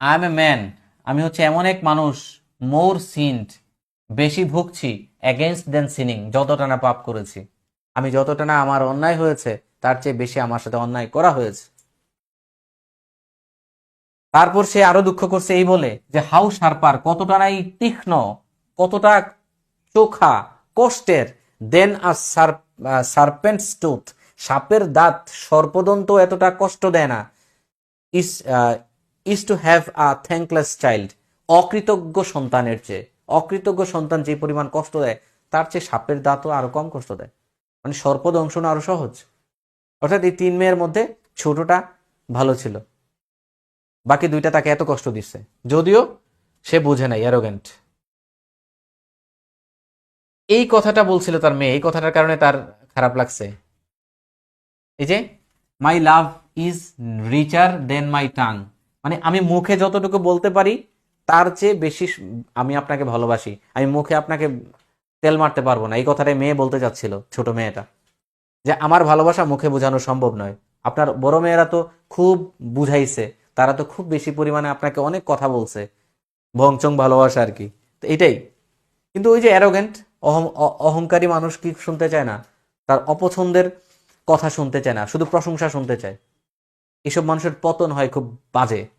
I M a man আমি হচ্ছে এমন এক মানুষ মোর সিন্ড বেশি ভুগছি এগেনস্ট দেন সিনিং যতটা না পাপ করেছি। আমি যতটা না আমার অন্যায় হয়েছে, তার চেয়ে বেশি আমার সাথে অন্যায় করা হয়েছে। তারপর সে আরও দুঃখ করছে, এই বলে যে, হাউ সারপার কতটা নাই তীক্ষ্ণ, কতটা চোখা, কষ্টের। দেন আ সার্পেন্টস টুথ সাপের দাঁত সর্পদন্ত এতটা কষ্ট দেয় না। Is is to have a thankless child অকৃতজ্ঞ সন্তানের চেয়ে। অকৃতজ্ঞ সন্তান যে পরিমাণ কষ্ট দেয়, তার চেয়ে সাপের দাঁতও আরও কম কষ্ট দেয়। মানে সর্পদংশন আরও সহজ। অর্থাৎ এই তিন মেয়ের মধ্যে ছোটটা ভালো ছিল। বাকি দুইটা তাকে এত কষ্ট দিচ্ছে। যদিও সে বুঝে নাই অ্যারোগেন্ট এই কথাটা বলছিল তার মেয়ে। এই কথাটার কারণে তার খারাপ লাগছে। এই যে মাই love is রিচার then my tongue মানে আমি মুখে যতটুকু বলতে পারি, তার চেয়ে বেশি আমি আপনাকে ভালোবাসি। আমি মুখে আপনাকে তেল মারতে পারব না। এই কথাটাই মেয়ে বলতে চাচ্ছিল, ছোট মেয়েটা। যে আমার ভালোবাসা মুখে বোঝানো সম্ভব নয়। আপনার বড় মেয়েরা তো খুব বুঝাইছে। তারা তো খুব বেশি পরিমাণে আপনাকে অনেক কথা বলছে। ভংচং ভালোবাসা আর কি। তো এটাই। কিন্তু ওই যে অ্যারোগেন্ট অহংকারী মানুষ কি শুনতে চায় না? তার অপছন্দের কথা শুনতে চায় না। শুধু প্রশংসা শুনতে চায়। এসব মানুষের পতন হয় খুব বাজে।